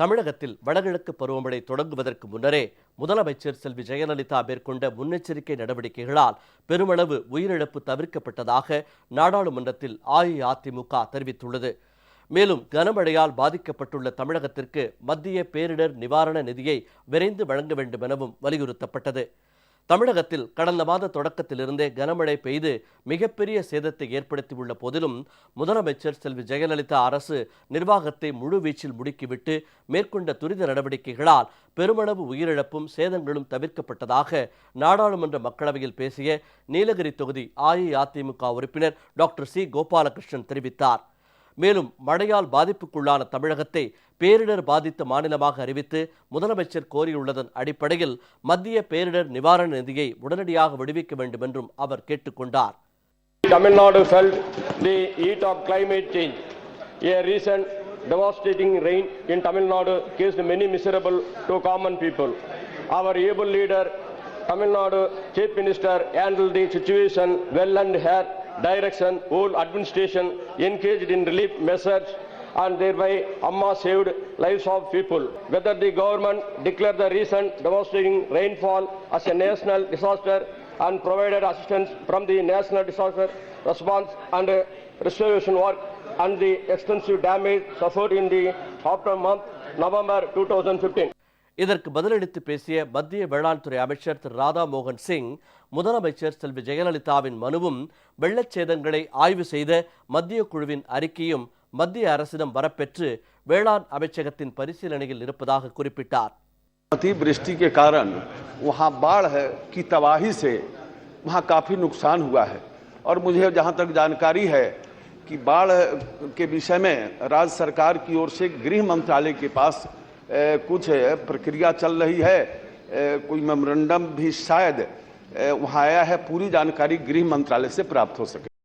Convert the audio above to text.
தமிழகத்தில் வடகிழக்கு பருவமழை தொடங்குவதற்கு முன்னரே முதலமைச்சர் செல்வி ஜெயலலிதா மேற்கொண்ட முன்னெச்சரிக்கை நடவடிக்கைகளால் பெருமளவு உயிரிழப்பு தவிர்க்கப்பட்டதாக நாடாளுமன்றத்தில் அஇஅதிமுக தெரிவித்துள்ளது. மேலும் கனமழையால் பாதிக்கப்பட்டுள்ள தமிழகத்திற்கு மத்திய பேரிடர் நிவாரண நிதியை விரைந்து வழங்க வேண்டும் எனவும் வலியுறுத்தப்பட்டது. தமிழகத்தில் கடந்த மாத தொடக்கத்திலிருந்தே கனமழை பெய்து மிகப்பெரிய சேதத்தை ஏற்படுத்தியுள்ள போதிலும் முதலமைச்சர் செல்வி ஜெயலலிதா அரசு நிர்வாகத்தை முழுவீச்சில் முடுக்கிவிட்டு மேற்கொண்ட துரித நடவடிக்கைகளால் பெருமளவு உயிரிழப்பும் சேதங்களும் தவிர்க்கப்பட்டதாக நாடாளுமன்ற மக்களவையில் பேசிய நீலகிரி தொகுதி அஇஅதிமுக உறுப்பினர் டாக்டர் சி. கோபாலகிருஷ்ணன் தெரிவித்தார். மேலும் மழையால் பாதிப்புக்குள்ளான தமிழகத்தை பேரிடர் பாதித்த மாநிலமாக அறிவித்து முதலமைச்சர் கோரியுள்ளதன் அடிப்படையில் மத்திய பேரிடர் நிவாரண நிதியை உடனடியாக விடுவிக்க வேண்டும் என்றும் அவர் கேட்டுக்கொண்டார் Tamil Nadu felt the heat of climate change. A recent devastating rain in Tamil Nadu caused many miserable to common people. Our able leader, Tamil Nadu Chief Minister, handled the situation well and had direction, whole administration engaged in relief measures and thereby Amma saved lives of people. Whether the government declared the recent devastating rainfall as a national disaster and provided assistance from the National Disaster Response and Restoration Work and the extensive damage suffered in the aftermath November 2015. இதற்கு பதிலளித்து பேசிய மத்திய வேளாண் துறை அமைச்சர் திரு ராதா மோகன் சிங் முதலமைச்சர் செல்வி ஜெயலலிதாவின் மனுவும் வெள்ளச்சேதங்களை ஆய்வு செய்த மத்திய குழுவின் அறிக்கையும் மத்திய அரசிடம் வரப்பெற்று வேளாண் அமைச்சகத்தின் பரிசீலனையில் இருப்பதாக குறிப்பிட்டார் अतिवृष्टि के कारण वहाँ बाढ़ है की तबाही से वहाँ काफ़ी नुकसान हुआ है और मुझे जहाँ तक जानकारी है कि बाढ़ के विषय में राज्य सरकार की ओर से गृह मंत्रालय के पास ए, कुछ प्रक्रिया चल रही है। कोई मेमोरेंडम भी शायद वहाँ आया है। पूरी जानकारी गृह मंत्रालय से प्राप्त हो सके।